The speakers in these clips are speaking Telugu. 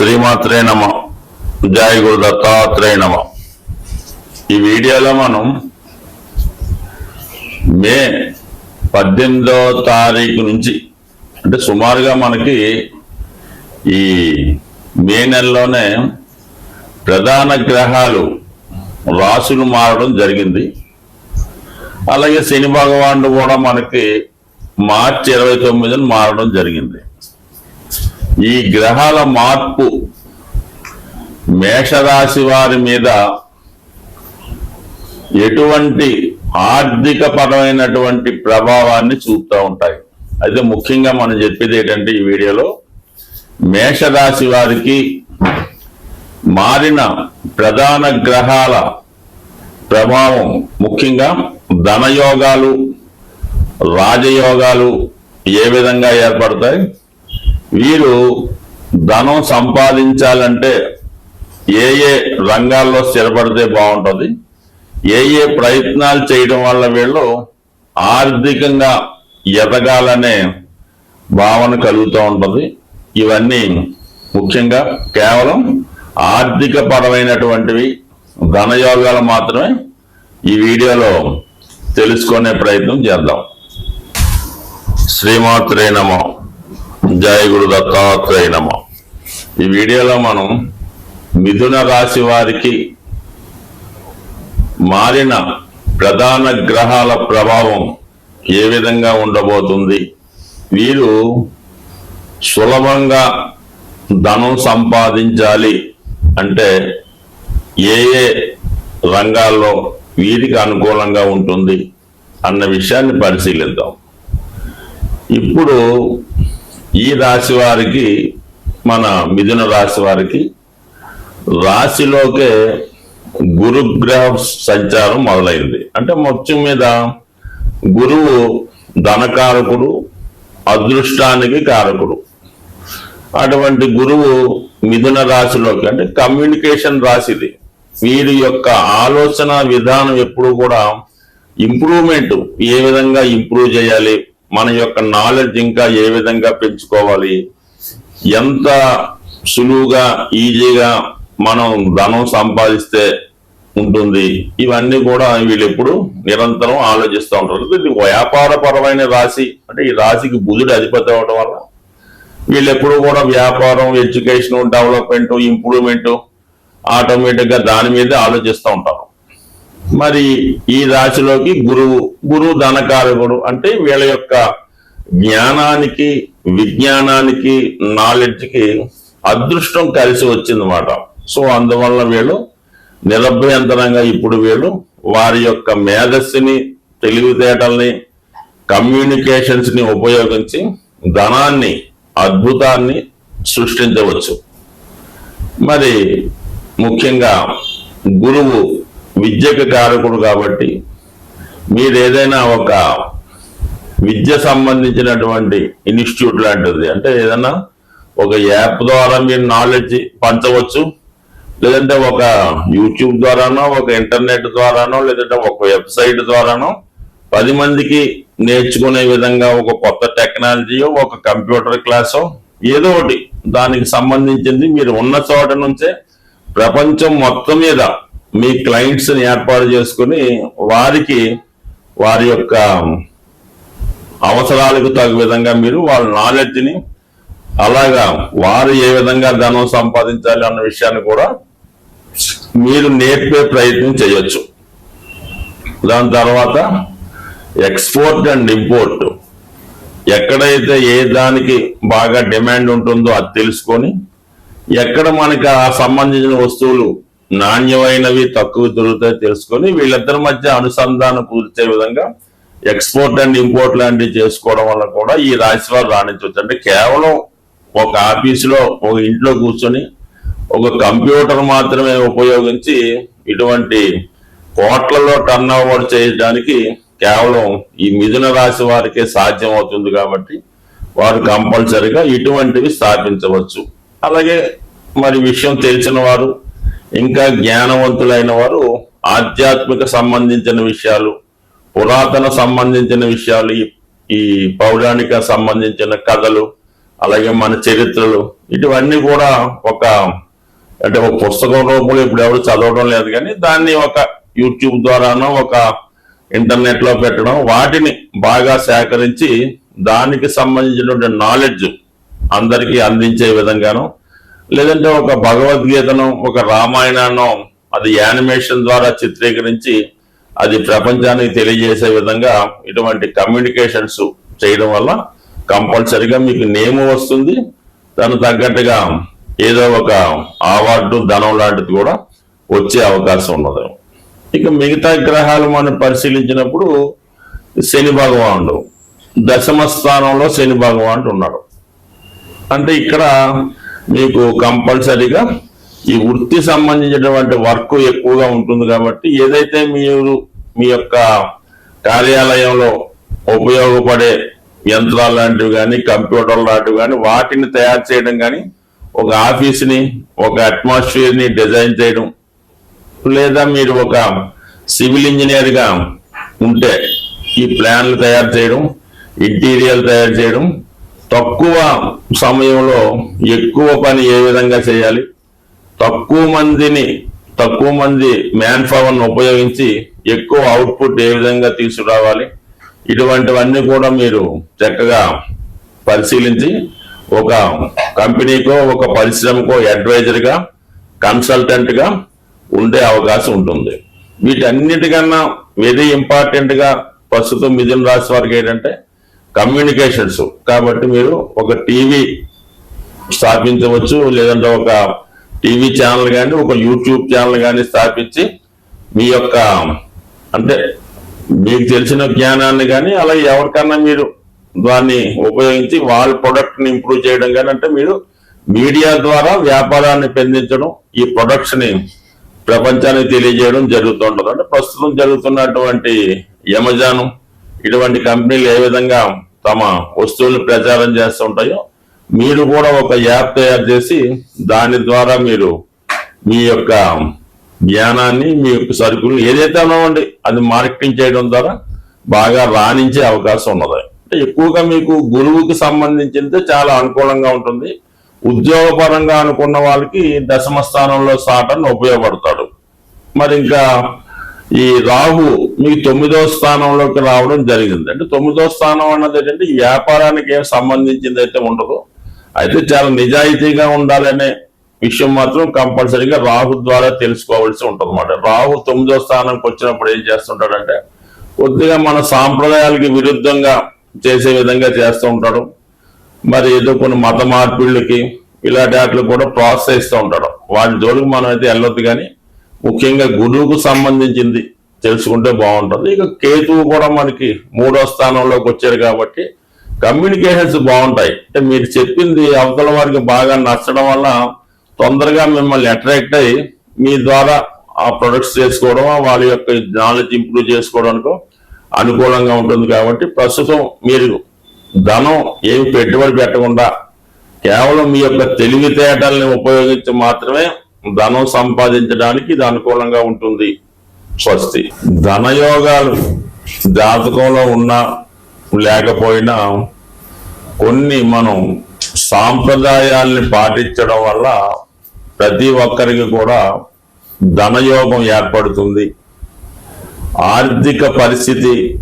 శ్రీమాత్రే నమ. జయ గురు దత్తాత్రేయ నమ. ఈ వీడియోలో మనం మే పద్దెనిమిదో తారీఖు నుంచి అంటే సుమారుగా మనకి ఈ మే నెలలోనే ప్రధాన గ్రహాలు రాసులు మారడం జరిగింది. అలాగే శని భగవానుడు కూడా మనకి మార్చి ఇరవై తొమ్మిదిని మారడం జరిగింది. ఈ గ్రహాల మార్పు మేషరాశి వారి మీద ఎటువంటి ఆర్థిక పరమైనటువంటి ప్రభావాన్ని చూపుతూ ఉంటాయి. అయితే ముఖ్యంగా మనం చెప్పేది ఏంటంటే ఈ వీడియోలో మేషరాశి వారికి మారిన ప్రధాన గ్రహాల ప్రభావం ముఖ్యంగా ధనయోగాలు రాజయోగాలు ఏ విధంగా ఏర్పడతాయి? వీరు ధనం సంపాదించాలంటే ఏ ఏ రంగాల్లో స్థిరపడితే బాగుంటుంది ఏ ఏ ప్రయత్నాలు చేయడం వల్ల వీళ్ళు ఆర్థికంగా ఎదగాలనే భావన కలుగుతూ ఉంటుంది. ఇవన్నీ ముఖ్యంగా కేవలం ఆర్థిక పరమైనటువంటివి ధనయోగాలు మాత్రమే ఈ వీడియోలో తెలుసుకునే ప్రయత్నం చేద్దాం. శ్రీమాత్రే నమో. జయ గురు దత్తాత్రేయ నమ. ఈ వీడియోలో మనం మిథున రాశి వారికి మారిన ప్రధాన గ్రహాల ప్రభావం ఏ విధంగా ఉండబోతుంది? వీరు సులభంగా ధనం సంపాదించాలి అంటే ఏ ఏ రంగాల్లో వీరికి అనుకూలంగా ఉంటుంది అన్న విషయాన్ని పరిశీలిద్దాం. ఇప్పుడు ఈ రాశి వారికి మన మిథున రాశి వారికి రాశిలోకే గురుగ్రహ సంచారం మొదలైంది. అంటే మొత్తం మీద గురువు ధనకారకుడు అదృష్టానికి కారకుడు. అటువంటి గురువు మిథున రాశిలోకి అంటే కమ్యూనికేషన్ రాశిది వీరి యొక్క ఆలోచన విధానం ఎప్పుడు కూడా ఇంప్రూవ్మెంట్ ఏ విధంగా ఇంప్రూవ్ చేయాలి మన యొక్క నాలెడ్జ్ ఇంకా ఏ విధంగా పెంచుకోవాలి? ఎంత సులువుగా ఈజీగా మనం ధనం సంపాదిస్తే ఉంటుంది? ఇవన్నీ కూడా వీళ్ళు ఎప్పుడు నిరంతరం ఆలోచిస్తూ ఉంటారు. ఇది వ్యాపారపరమైన రాశి. అంటే ఈ రాశికి బుధుడు అధిపతి అవడం వల్ల వీళ్ళు ఎప్పుడు కూడా వ్యాపారం ఎడ్యుకేషన్ డెవలప్మెంట్ ఇంప్రూవ్మెంట్ ఆటోమేటిక్గా దాని మీదే ఆలోచిస్తూ ఉంటారు. మరి ఈ రాశిలోకి గురువు గురువు ధనకారకుడు అంటే వీళ్ళ యొక్క జ్ఞానానికి విజ్ఞానానికి నాలెడ్జ్కి అదృష్టం కలిసి వచ్చిందన్నమాట. సో అందువల్ల వీళ్ళు నిరభ్యంతరంగా ఇప్పుడు వీళ్ళు వారి యొక్క మేధస్సుని తెలివితేటల్ని కమ్యూనికేషన్స్ని ఉపయోగించి ధనాన్ని అద్భుతాన్ని సృష్టించవచ్చు. మరి ముఖ్యంగా గురువు విద్యకు కారకుడు కాబట్టి మీరు ఏదైనా ఒక విద్య సంబంధించినటువంటి ఇన్స్టిట్యూట్ లాంటిది. అంటే ఏదైనా ఒక యాప్ ద్వారా మీరు నాలెడ్జ్ పంచవచ్చు లేదంటే ఒక యూట్యూబ్ ద్వారానో ఒక ఇంటర్నెట్ ద్వారానో లేదంటే ఒక వెబ్సైట్ ద్వారానో పది మందికి నేర్చుకునే విధంగా ఒక కొత్త టెక్నాలజీయో ఒక కంప్యూటర్ క్లాసో ఏదో ఒకటి దానికి సంబంధించింది మీరు ఉన్న చోట నుంచే ప్రపంచం మొత్తం మీద మీ క్లయింట్స్ని ఏర్పాటు చేసుకుని వారికి వారి యొక్క అవసరాలకు తగు విధంగా మీరు వాళ్ళ నాలెడ్జ్ని అలాగా వారు ఏ విధంగా ధనం సంపాదించాలి అన్న విషయాన్ని కూడా మీరు నేర్పే ప్రయత్నం చేయొచ్చు. దాని తర్వాత ఎక్స్పోర్ట్ అండ్ ఇంపోర్ట్ ఎక్కడైతే ఏ దానికి బాగా డిమాండ్ ఉంటుందో అది తెలుసుకొని ఎక్కడ మనకి ఆ సంబంధించిన వస్తువులు నాణ్యమైనవి తక్కువ దొరుకుతాయి తెలుసుకొని వీళ్ళిద్దరి మధ్య అనుసంధానం కుదిర్చే విధంగా ఎక్స్పోర్ట్ అండ్ ఇంపోర్ట్ లాంటివి చేసుకోవడం వల్ల కూడా ఈ రాశి వారు రాణించవచ్చు. అంటే కేవలం ఒక ఆఫీసులో ఒక ఇంట్లో కూర్చొని ఒక కంప్యూటర్ మాత్రమే ఉపయోగించి ఇటువంటి కోట్లలో టర్న్ ఓవర్ చేయడానికి కేవలం ఈ మిథున రాశి వారికే సాధ్యం అవుతుంది కాబట్టి వారు కంపల్సరిగా ఇటువంటివి స్థాపించవచ్చు. అలాగే మరి విషయం తెలిసిన వారు ఇంకా జ్ఞానవంతులైన వారు ఆధ్యాత్మిక సంబంధించిన విషయాలు పురాతన సంబంధించిన విషయాలు ఈ- పౌరాణిక సంబంధించిన కథలు అలాగే మన చరిత్రలు ఇటువన్నీ కూడా ఒక అంటే ఒక పుస్తకం రూపంలో ఇప్పుడు ఎవరు చదవడం లేదు కానీ దాన్ని ఒక యూట్యూబ్ ద్వారానో ఒక ఇంటర్నెట్లో పెట్టడం వాటిని బాగా సేకరించి దానికి సంబంధించినటువంటి నాలెడ్జ్ అందరికీ అందించే విధంగాను లేదంటే ఒక భగవద్గీతను ఒక రామాయణాన్ని అది యానిమేషన్ ద్వారా చిత్రీకరించి అది ప్రపంచానికి తెలియజేసే విధంగా ఇటువంటి కమ్యూనికేషన్స్ చేయడం వల్ల కంపల్సరిగా మీకు నేమ్ వస్తుంది. దాని తగ్గట్టుగా ఏదో ఒక అవార్డు ధనం లాంటిది కూడా వచ్చే అవకాశం ఉన్నది. ఇక మిగతా గ్రహాలు మనం పరిశీలించినప్పుడు శని భగవానుడు దశమ స్థానంలో శని భగవానుడు ఉన్నాడు. అంటే ఇక్కడ మీకు కంపల్సరీగా ఈ వృత్తి సంబంధించినటువంటి వర్క్ ఎక్కువగా ఉంటుంది కాబట్టి ఏదైతే మీరు మీ యొక్క కార్యాలయంలో ఉపయోగపడే యంత్రాలు లాంటివి కానీ కంప్యూటర్ లాంటివి కానీ వాటిని తయారు చేయడం కానీ ఒక ఆఫీస్ని ఒక అట్మాస్ఫియర్ని డిజైన్ చేయడం లేదా మీరు ఒక సివిల్ ఇంజనీర్గా ఉంటే ఈ ప్లాన్లు తయారు చేయడం ఇంటీరియర్ తయారు చేయడం తక్కువ సమయంలో ఎక్కువ పని ఏ విధంగా చేయాలి? తక్కువ మందిని తక్కువ మంది మ్యాన్ పవర్ను ఉపయోగించి ఎక్కువ అవుట్పుట్ ఏ విధంగా తీసుకురావాలి? ఇటువంటివన్నీ కూడా మీరు చక్కగా పరిశీలించి ఒక కంపెనీకో ఒక పరిశ్రమకో అడ్వైజర్గా కన్సల్టెంట్గా ఉండే అవకాశం ఉంటుంది. వీటన్నిటికన్నా వెరీ ఇంపార్టెంట్గా ప్రస్తుతం మిథున రాశి వారికి ఏంటంటే కమ్యూనికేషన్స్. కాబట్టి మీరు ఒక టీవీ స్థాపించవచ్చు లేదంటే ఒక టీవీ ఛానల్ కానీ ఒక యూట్యూబ్ ఛానల్ కానీ స్థాపించి మీ యొక్క అంటే మీకు తెలిసిన జ్ఞానాన్ని కానీ అలాగే ఎవరికన్నా మీరు దాన్ని ఉపయోగించి వాళ్ళ ప్రొడక్ట్ని ఇంప్రూవ్ చేయడం కానీ అంటే మీరు మీడియా ద్వారా వ్యాపారాన్ని పెందించడం ఈ ప్రొడక్ట్స్ని ప్రపంచానికి తెలియజేయడం జరుగుతుంటుంది అంటే ప్రస్తుతం జరుగుతున్నటువంటి అమెజాను ఇటువంటి కంపెనీలు ఏ విధంగా తమ వస్తువులు ప్రచారం చేస్తుంటాయో మీరు కూడా ఒక యాప్ తయారు చేసి దాని ద్వారా మీరు మీ యొక్క జ్ఞానాన్ని మీ యొక్క సరుకులు ఏదైతే ఉన్నామండి అది మార్కెటింగ్ చేయడం ద్వారా బాగా రాణించే అవకాశం ఉన్నది. అంటే ఎక్కువగా మీకు గురువుకి సంబంధించింది చాలా అనుకూలంగా ఉంటుంది. ఉద్యోగపరంగా అనుకున్న వాళ్ళకి దశమ స్థానంలో సాటన్ ఉపయోగపడతాడు. మరి ఇంకా ఈ రాహు మీ తొమ్మిదో స్థానంలోకి రావడం జరిగింది. అంటే తొమ్మిదో స్థానం అన్నది ఏంటంటే ఈ వ్యాపారానికి ఏం సంబంధించింది అయితే ఉండదు. అయితే చాలా నిజాయితీగా ఉండాలనే విషయం మాత్రం కంపల్సరీగా రాహు ద్వారా తెలుసుకోవాల్సి ఉంటుంది అన్నమాట రాహు తొమ్మిదో స్థానానికి వచ్చినప్పుడు ఏం చేస్తుంటాడంటే కొద్దిగా మన సాంప్రదాయాలకి విరుద్ధంగా చేసే విధంగా చేస్తూ ఉంటాడు. మరి ఏదో కొన్ని మత మార్పిళ్ళకి ఇలాంటి వాటికి కూడా ప్రోత్సహిస్తూ ఉంటాడు. వాటి జోలికి మనం అయితే వెళ్ళొద్దు కానీ ముఖ్యంగా గురువుకు సంబంధించింది తెలుసుకుంటే బాగుంటుంది. ఇక కేతువు కూడా మనకి మూడో స్థానంలోకి వచ్చారు కాబట్టి కమ్యూనికేషన్స్ బాగుంటాయి. అంటే మీరు చెప్పింది అవతల వారికి బాగా నచ్చడం వల్ల తొందరగా మిమ్మల్ని అట్రాక్ట్ అయ్యి మీ ద్వారా ఆ ప్రొడక్ట్స్ చేసుకోవడం వాళ్ళ యొక్క నాలెడ్జ్ ఇంప్రూవ్ చేసుకోవడానికి అనుకూలంగా ఉంటుంది కాబట్టి ప్రస్తుతం మీరు ధనం ఏమి పెట్టుబడి పెట్టకుండా కేవలం మీ యొక్క తెలివితేటల్ని ఉపయోగించి మాత్రమే ధనం సంపాదించడానికి ఇది అనుకూలంగా ఉంటుంది. స్వస్తి. ధనయోగాలు జాతకంలో ఉన్నా లేకపోయినా కొన్ని మనం సాంప్రదాయాల్ని పాటించడం వల్ల ప్రతి ఒక్కరికి కూడా ధనయోగం ఏర్పడుతుంది. ఆర్థిక పరిస్థితి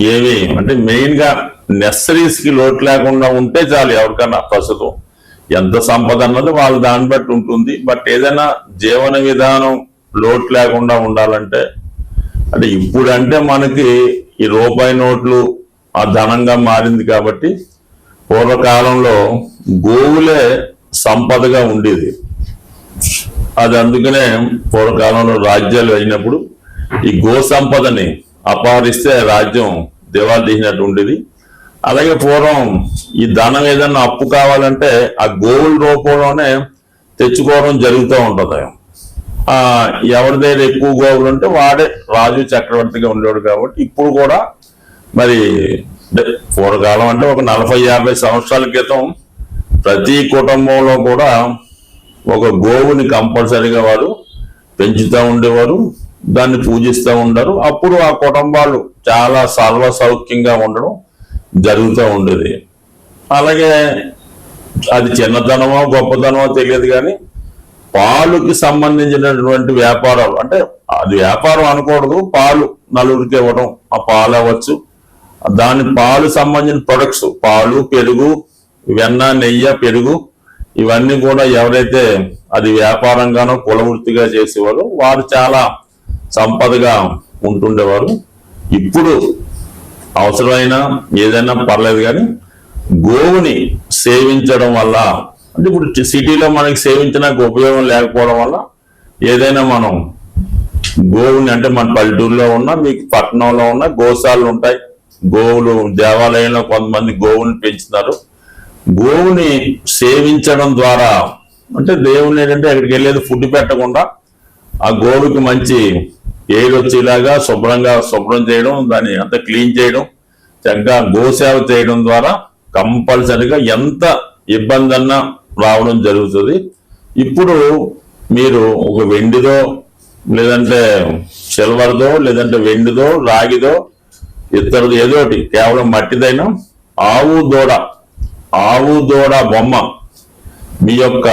ఏమి? అంటే మెయిన్గా నెసరీస్కి లోటు లేకుండా ఉంటే చాలు ఎవరికన్నా ప్రస్తుతం. ఎంత సంపద అన్నది వాళ్ళ దాన్ని బట్టి ఉంటుంది. బట్ ఏదైనా జీవన విధానం లోటు లేకుండా ఉండాలంటే అంటే ఇప్పుడంటే మనకి ఈ రూపాయి నోట్లు ఆ ధనంగా మారింది కాబట్టి పూర్వకాలంలో గోవులే సంపదగా ఉండేది. అది అందుకనే పూర్వకాలంలో రాజ్యాలు అయినప్పుడు ఈ గో సంపదని అపహరిస్తే రాజ్యం దివాతీసినట్టు ఉండేది. అలాగే పూర్వం ఈ ధనం ఏదన్నా అప్పు కావాలంటే ఆ గోవుల రూపంలోనే తెచ్చుకోవడం జరుగుతూ ఉంటుంది. ఎవరి దగ్గర ఎక్కువ గోవులు ఉంటే వాడే రాజు చక్రవర్తిగా ఉండేవాడు కాబట్టి ఇప్పుడు కూడా మరి పూర్వకాలం అంటే ఒక నలభై యాభై సంవత్సరాల క్రితం ప్రతి కుటుంబంలో కూడా ఒక గోవుని కంపల్సరీగా వారు పెంచుతూ ఉండేవారు దాన్ని పూజిస్తూ ఉండరు. అప్పుడు ఆ కుటుంబాలు చాలా సర్వ సౌఖ్యంగా ఉండడం జరుగుతూ ఉండేది. అలాగే అది చిన్నతనమో గొప్పతనమో తెలియదు కానీ పాలుకి సంబంధించినటువంటి వ్యాపారాలు అంటే అది వ్యాపారం అనకూడదు పాలు నలుగురికి ఇవ్వడం ఆ పాలు అవ్వచ్చు. దాని పాలు సంబంధించిన ప్రొడక్ట్స్ పాలు పెరుగు వెన్న నెయ్యి పెరుగు ఇవన్నీ కూడా ఎవరైతే అది వ్యాపారంగానో కులవృత్తిగా చేసేవారు వారు చాలా సంపదగా ఉంటుండేవారు. ఇప్పుడు అవసరమైన ఏదైనా పర్లేదు కానీ గోవుని సేవించడం వల్ల అంటే ఇప్పుడు సిటీలో మనకి సేవించడానికి ఉపయోగం లేకపోవడం వల్ల ఏదైనా మనం గోవుని అంటే మన పల్లెటూరులో ఉన్న మీకు పట్టణంలో ఉన్న గోశాలలు ఉంటాయి. గోవులు దేవాలయంలో కొంతమంది గోవుని పెంచుతారు. గోవుని సేవించడం ద్వారా అంటే దేవుని ఏంటంటే అక్కడికి వెళ్ళేది ఫుడ్ పెట్టకుండా ఆ గోవుకి మంచి ఎయిర్ వచ్చేలాగా శుభ్రంగా శుభ్రం చేయడం దాన్ని అంత క్లీన్ చేయడం చక్కగా గోసేవ చేయడం ద్వారా కంపల్సరిగా ఎంత ఇబ్బంది అన్నా రావడం జరుగుతుంది. ఇప్పుడు మీరు ఒక వెండిదో లేదంటే సిల్వర్దో లేదంటే వెండిదో రాగిదో ఇతరుది ఏదో ఒకటి కేవలం మట్టిదైనా ఆవు దూడ ఆవు దూడ బొమ్మ మీ యొక్క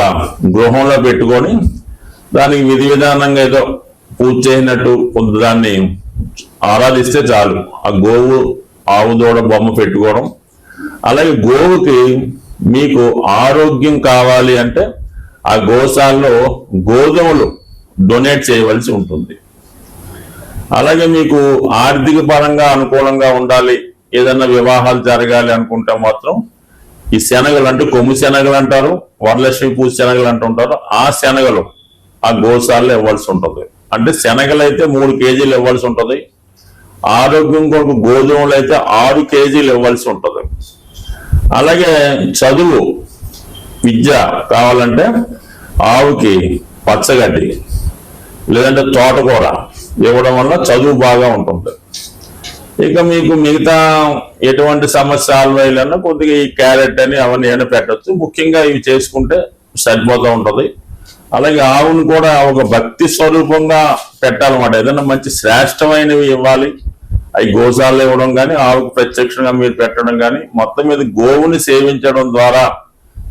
గృహంలో పెట్టుకొని దానికి విధి విధానంగా ఏదో పూజ చేసినట్టు కొంత దాన్ని ఆరాధిస్తే చాలు. ఆ గోవు ఆవు దూడ బొమ్మ పెట్టుకోవడం. అలాగే గోవుకి మీకు ఆరోగ్యం కావాలి అంటే ఆ గోశాలలో గోధుమలు డొనేట్ చేయవలసి ఉంటుంది. అలాగే మీకు ఆర్థిక పరంగా అనుకూలంగా ఉండాలి. ఏదన్నా వివాహాలు జరగాలి అనుకుంటే మాత్రం ఈ శనగలు అంటే కొమ్ము శనగలు అంటారు వరలక్ష్మి పూజ శనగలు అంటుంటారు. ఆ శనగలు ఆ గోశాలలో ఇవ్వాల్సి ఉంటుంది. అంటే శనగలు అయితే మూడు కేజీలు ఇవ్వాల్సి ఉంటుంది. ఆరోగ్యం కొరకు గోధుమలు అయితే ఆరు కేజీలు ఇవ్వాల్సి ఉంటుంది. అలాగే చదువు విద్య కావాలంటే ఆవుకి పచ్చగడ్డి లేదంటే తోటకూర ఇవ్వడం వల్ల చదువు బాగా ఉంటుంది. ఇక మీకు మిగతా ఎటువంటి సమస్య సాల్వ్ అయ్యాలన్నా కొద్దిగా ఈ క్యారెట్ అని అవన్నీ ఏమైనా పెట్టచ్చు. ముఖ్యంగా ఇవి చేసుకుంటే సరిపోతూ ఉంటుంది. అలాగే ఆవును కూడా ఒక భక్తి స్వరూపంగా పెట్టాలన్నమాట. ఏదైనా మంచి శ్రేష్టమైనవి ఇవ్వాలి. అవి గోశాలు ఇవ్వడం కానీ ఆవుకు ప్రత్యక్షంగా మీరు పెట్టడం కానీ మొత్తం మీద గోవుని సేవించడం ద్వారా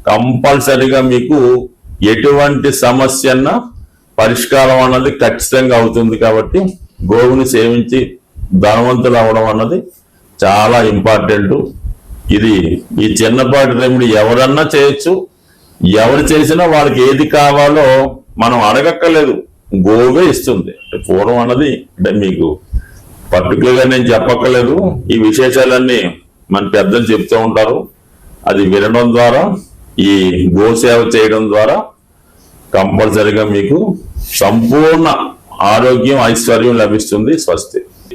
కంపల్సరిగా మీకు ఎటువంటి సమస్యన్న పరిష్కారం అన్నది ఖచ్చితంగా అవుతుంది కాబట్టి గోవుని సేవించి ధనవంతులు అవడం అన్నది చాలా ఇంపార్టెంట్. ఇది ఈ చిన్నపాటి రెమెడీ ఎవరన్నా చేయొచ్చు. ఎవరు చేసినా వాళ్ళకి ఏది కావాలో మనం అడగక్కర్లేదు. గోవే ఇస్తుంది. పూర్వం అన్నది అంటే మీకు పర్టికులర్గా నేను చెప్పక్కర్లేదు. ఈ విశేషాలన్నీ మన పెద్దలు చెప్తూ ఉంటారు. అది వినడం ద్వారా ఈ గోసేవ చేయడం ద్వారా కంపల్సరిగా మీకు సంపూర్ణ ఆరోగ్యం ఐశ్వర్యం లభిస్తుంది స్వస్తి.